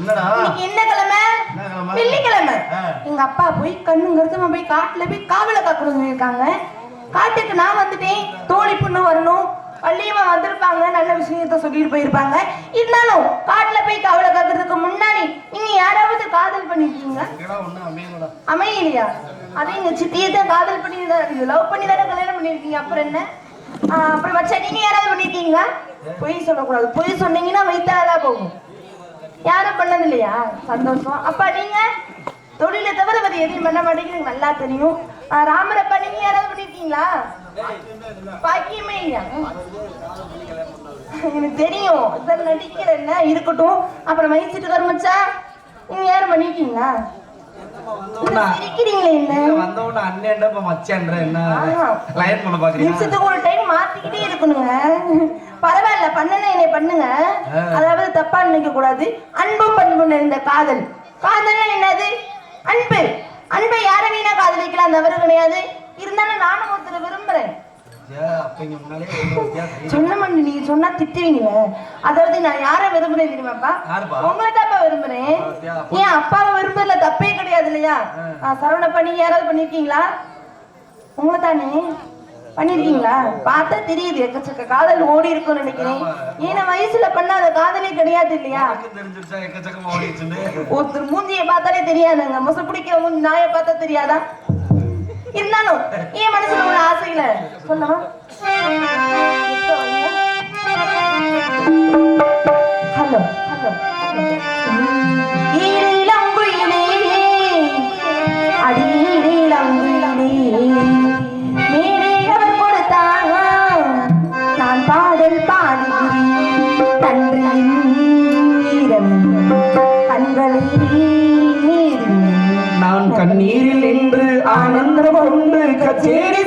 இன்னைக்கு என்ன கிழமை? வெள்ளிக்கிழமை. எங்க அப்பா போய் கண்ணு கருத்துமா போய் காட்டுல போய் காவல காக்கணும் இருக்காங்க காட்டுக்கு நான் வந்துட்டேன். தோழி பொண்ணு வரணும். பள்ளியமா வந்திருப்பாங்க. நல்ல விஷயத்த சொல்லிட்டு போயிருப்பாங்க. இருந்தாலும் காட்டுல போய் காவல காக்கிறதுக்கு முன்னாடி நீங்க யாராவது காதல் பண்ணிருக்கீங்க அமையலையா? அதே எங்க சித்தியை தான் காதல் பண்ணி தான் லவ் பண்ணி தானே கல்யாணம் பண்ணிருக்கீங்க. அப்புறம் என்ன? அப்புறம் வச்சா நீங்க யாராவது பண்ணிருக்கீங்களா? பொய் சொல்லக்கூடாது. பொய் சொன்னீங்கன்னா வைத்தாதான் போகும். யாரும் பண்ணது இல்லையா சந்தோஷம். அப்பா நீங்க தொழிலை தவிர வேற எதையும் பண்ண மாட்டேங்கிறது நல்லா தெரியும். ராமரை பண்ணி நீங்க யாராவது பண்ணிருக்கீங்களா? பாக்கியமே இல்லையா? எனக்கு தெரியும். இதில் நடிக்கிறேன்னா இருக்கட்டும். அப்புறம் வயசுட்டு கருமச்சா நீங்க யாரும் பண்ணிருக்கீங்களா? வந்தவொடனே சிரிக்கிறீங்களே என்ன? வந்தவொடனே அண்ணன் இப்ப மச்சான்ற என்ன? ஆஹா. லைன் பண்ண பாக்குறீங்க நிமிஷத்துக்கு ஒரு டைம் மாத்திக்கிட்டே இருக்கணுங்க. பரவாயில்ல பண்ணுனா என்னை பண்ணுங்க. அதாவது தப்பா நினைக்க கூடாது. அன்பு பண்பு நிறைந்த காதல். காதல்னா என்னது? அன்பு. அன்பை யாரை வேணா காதலிக்கலாம்? தவறு கிடையாது. இருந்தாலும் நானும் ஒருத்தரை விரும்புறேன். அப்ப இங்க முன்னாலே ஒரு வித்தியாசம் சொன்ன மணி நீங்க சொன்னா திட்டுவீங்களே. அதாவது நான் யாரை விரும்புறேன் தெரியுமாப்பா? உங்களை தான்ப்பா விரும்புறேன்? ஏன் அப்பாவை விரும்புறதுல தப்பே இல்லையா? சரவணப்பா நீங்க யாராவது பண்ணிருக்கீங்களா? உங்களை தானே பண்ணிருக்கீங்களா பார்த்தா தெரியுது எக்கச்சக்க காதல் ஓடி இருக்கும்னு நினைக்கிறேன். ஏன்னா வயசுல பண்ணாத காதலே கிடையாது இல்லையா? ஒருத்தர் மூஞ்சியை பார்த்தாலே தெரியாதுங்க. மொச பிடிக்கிற மூஞ்சி நாயை பார்த்தா தெரியாதா? இருந்தாலும் என் மனசுல உள்ள ஆசையில சொல்லவா ஹலோ ஹலோ. கொண்டு கச்சேரி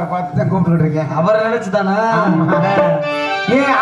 ராஜாவை பார்த்து தான் கூப்பிட்டுக்கிட்டு இருக்கேன். அவரை ஐத்தா ஏன்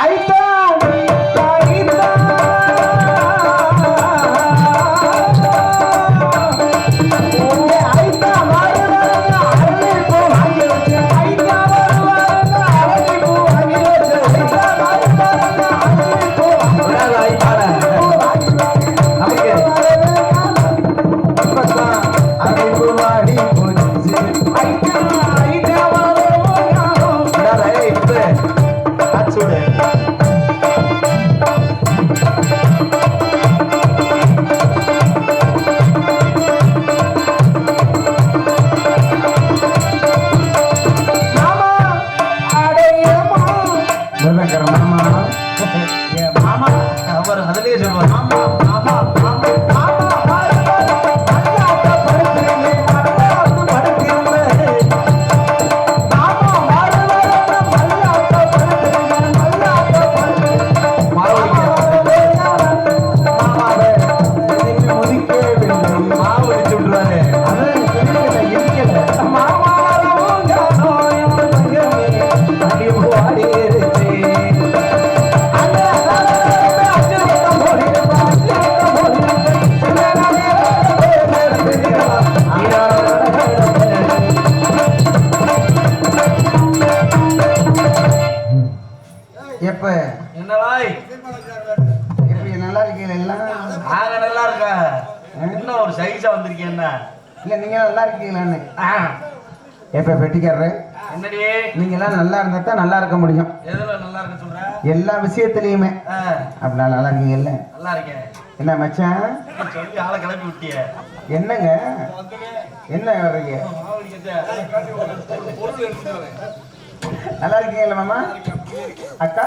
Brahma, Brahma. எப்ப பெட்டிக்காரரு என்னடி? நீங்க எல்லாம் நல்லா இருந்தா தான் நல்லா இருக்க முடியும். எல்லா விஷயத்திலயுமே. அப்படின்னா நல்லா இருக்கீங்கல்ல? நல்லா இருக்கேன். என்ன மச்சான்? சொல்லி ஆளை கிளப்பி விட்டிய? என்னங்க? என்ன வர்றீங்க? நல்லா இருக்கீங்கல்ல மாமா? அக்கா?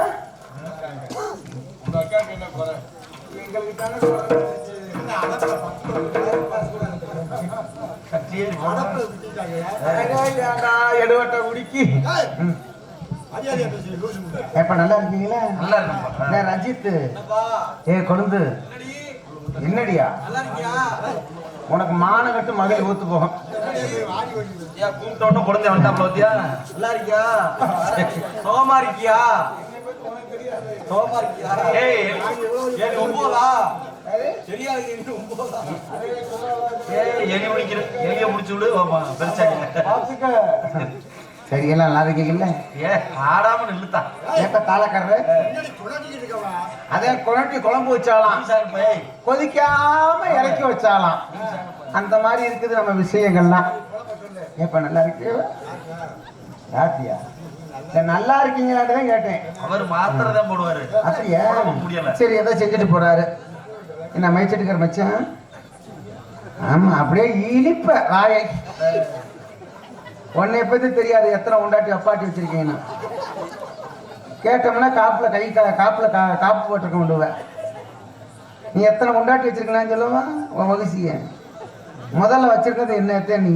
எடுவட்ட உடுக்கி. ம். எப்ப நல்லா இருக்கீங்களா? நல்லா இருக்கும் நான் ரஞ்சித் ஏ கொழுந்து என்னடியா உனக்கு மானம் கட்டு மகளிர் ஊத்து போகும். கூப்பிட்டோன்னு குழந்தை வந்துட்டாப்ல பத்தியா? நல்லா இருக்கியா? சோமா இருக்கியா? சோமா ஏய் ஏய் ஒம்போதா ஏய் முடிச்சு விடு ஆமா சரி எல்லாம் நல்லா இருக்கீங்கல்ல ஏ ஆடாம நில்லுத்தா ஏப்ப தாளக்காரரு அதே குழம்பி குழம்பு வச்சாலாம் சார் கொதிக்காம இறக்கி வச்சாலாம் அந்த மாதிரி இருக்குது நம்ம விஷயங்கள்லாம் ஏப்ப நல்லா இருக்கு யாத்தியா நல்லா இருக்கீங்களான்னு தான் கேட்டேன். அவர் மாத்திரை தான் போடுவாரு. அப்படியா? சரி ஏதோ செஞ்சுட்டு போறாரு. என்ன மைச்சட்டுக்கிற மச்சான்? ஆமா அப்படியே இனிப்ப வாயை. உன்னை பத்தி தெரியாது எத்தனை உண்டாட்டி அப்பாட்டி வச்சிருக்கீங்கன்னு கேட்டோம்னா காப்புல கை காப்புல கா- காப்பு போட்டிருக்க விடுவேன் நீ எத்தனை உண்டாட்டி வச்சிருக்கலான்னு சொல்லுவா? உன் மகிழ்ச்சிய முதல்ல வச்சிருக்கிறது என்ன நீ?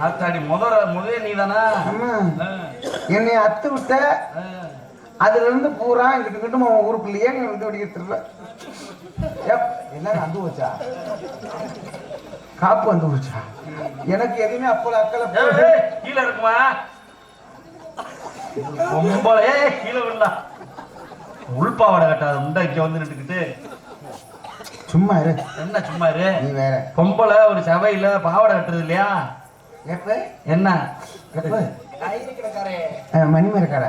ஆத்தாடி முதல முதலே நீ தானா ஆமா என்னை அத்து விட்ட அதுல இருந்து பூரா இங்கிட்டு இங்கிட்டு உன் ஊருக்குள்ளேயே நீ வந்து வெடிக்கிறதுல என்ன வந்து போச்சா? காப்பு வந்து போச்சா? எனக்கு எதுவுமே அப்பல அக்கல கீழே இருக்குமா? ரொம்ப ஏய் கீழே விடல உள்பாவாடை கட்டாது உண்டை இங்க வந்து நின்றுக்கிட்டு சும்மா இரு. என்ன சும்மா இரு? நீ வேற. பொம்பளை ஒரு சபையில பாவாடை கட்டுறது இல்லையா? என்ன? எப்ப? மணிமரக்கார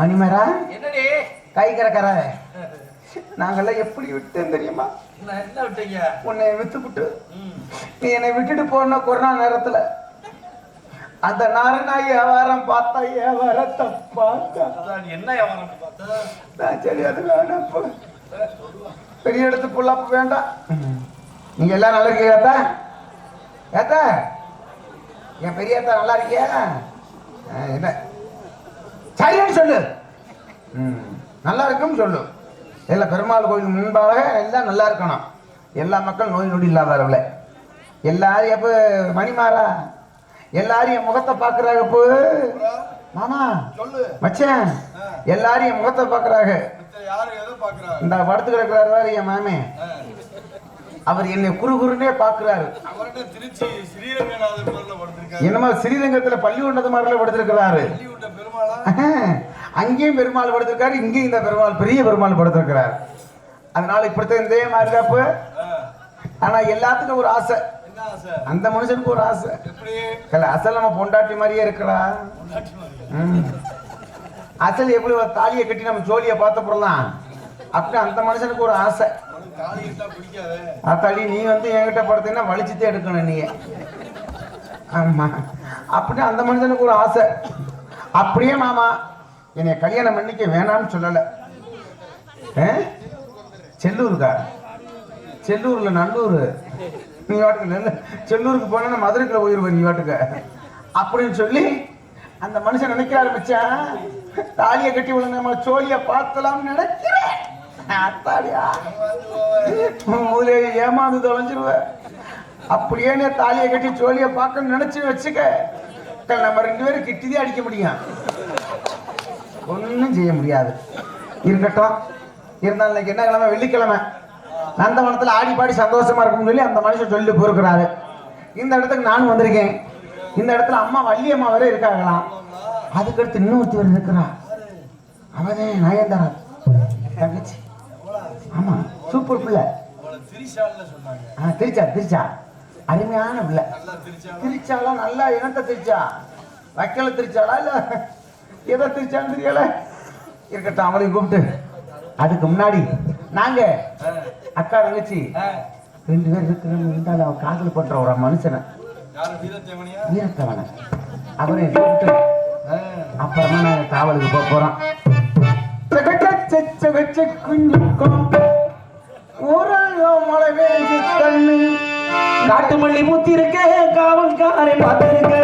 மணிமரா என்னடி? கை கரக்கார நாங்கெல்லாம் எப்படி விட்டேன் தெரியுமா? என்ன விட்டீங்க? உன்னை வித்துப்புட்டு நீ என்னை விட்டுட்டு போன கொரோனா நேரத்துல அந்த நாரநாய் வியாபாரம் பார்த்தா வியாபாரத்தை பார்த்தா. அதான் நீ என்ன வியாபாரம் சரி அது வேண்டாம் போ. பெரிய இடத்து புல்லாப்பு வேண்டாம். நீங்க எல்லாம் நல்லா இருக்கீங்க ஏத்தா? ஏத்தா? என் பெரியத்தா நல்லா இருக்கியா? என்ன? சரின்னு சொல்லு. நல்லா இருக்குன்னு சொல்லு. எல்லாம் பெருமாள் கோயில் முன்பாக எல்லாம் நல்லா இருக்கணும். எல்லா மக்களும் நோய் நொடி இல்லாதவர்கள. எல்லாரும் எப்போ மணிமாறா? எல்லாரும் என் முகத்தை பார்க்குறாங்க இப்போ மாமா மச்சான் எல்லாரும் என் முகத்தை பார்க்குறாங்க. இந்த படுத்து கிடக்குறாரு என் மாமே. அவர் என்னை குறு குறுனே பாக்குறாரு என்னமோ ஸ்ரீரங்கத்துல பள்ளி உண்டது மாதிரில படுத்திருக்கிறாரு அங்கேயும் பெருமாள் படுத்திருக்காரு இங்கேயும் இந்த பெருமாள் பெரிய பெருமாள் படுத்திருக்கிறார். அதனால இப்படித்தான் இதே மாதிரி. ஆ, ஆனா எல்லாத்துக்கும் ஒரு ஆசை. அந்த மனுஷனுக்கு ஒரு ஆசை. அசல் நம்ம பொண்டாட்டி மாதிரியே இருக்கிறா. அசல் எப்படி ஒரு தாலியை கட்டி நம்ம ஜோலியை பார்த்து போடலாம் அப்படி அந்த மனுஷனுக்கு ஒரு ஆசை. தாலி அத்தாடி நீ வந்து என்கிட்ட படுத்தீங்கன்னா வலிச்சுத்தே எடுக்கணும் நீ ஆமா. அப்படி அந்த மனுஷனுக்கு ஒரு ஆசை. அப்படியே மாமா என்னை கல்யாணம் பண்ணிக்க வேணாம்னு சொல்லலை. செல்லூருக்கா? செல்லூர்ல நல்லூர். நீ வாட்டுக்கு நல்ல செல்லூருக்கு போனா மதுரைக்குள்ள போயிருவேன் நீ வாட்டுக்க. அப்படின்னு சொல்லி அந்த மனுஷன் நினைக்க ஆரம்பிச்சான் தாலியை கட்டி விழுங்க நம்ம சோழிய பார்த்தலாம்னு நினைக்கிறேன். அத்தாடியா முதலே ஏமாந்து தொலைஞ்சிருவ. அப்படியே நீ தாலியை கட்டி சோழிய பார்க்கணும்னு நினைச்சு வச்சுக்க. நம்ம ரெண்டு பேரும் கிட்டிதே அடிக்க முடியும். ஒன்றும் செய்ய முடியாது. இருக்கட்டும். இருந்தாலும் இன்னைக்கு என்ன கிழமை? வெள்ளிக்கிழமை. நந்தவனத்தில் ஆடி பாடி சந்தோஷமா இருக்கும்னு சொல்லி அந்த மனுஷன் சொல்லி போயிருக்கிறாரு. இந்த இடத்துக்கு நானும் வந்திருக்கேன். இந்த இடத்துல அம்மா வள்ளி அம்மா வரை இருக்காங்களாம். அதுக்கடுத்து இன்னும் வரை இருக்கிறா. அவதே நயன்தாரா. தங்கச்சி. ஆமா சூப்பர் பிள்ளை. திருச்சா திருச்சா. அருமையான பிள்ளை. திருச்சாலா நல்லா இனத்தை திருச்சா? வைக்கல திருச்சாளா இல்ல? எதை திருச்சான்னு தெரியல. இருக்கட்டும் அவளையும் கூப்பிட்டு. அதுக்கு முன்னாடி நாங்க அக்கா தங்கச்சி ரெண்டு பேர் இருக்கிறவங்க இருந்தாலும் அவன் காதல் பண்ற ஒரு மனுஷனை. வீரத்தவனை. அவரை கூப்பிட்டு அப்புறமா நாங்க காவலுக்கு போக போறோம். குஞ்சுக்கும் காட்டு மல்லி பூத்தி காவல்காரை பார்த்திருக்க.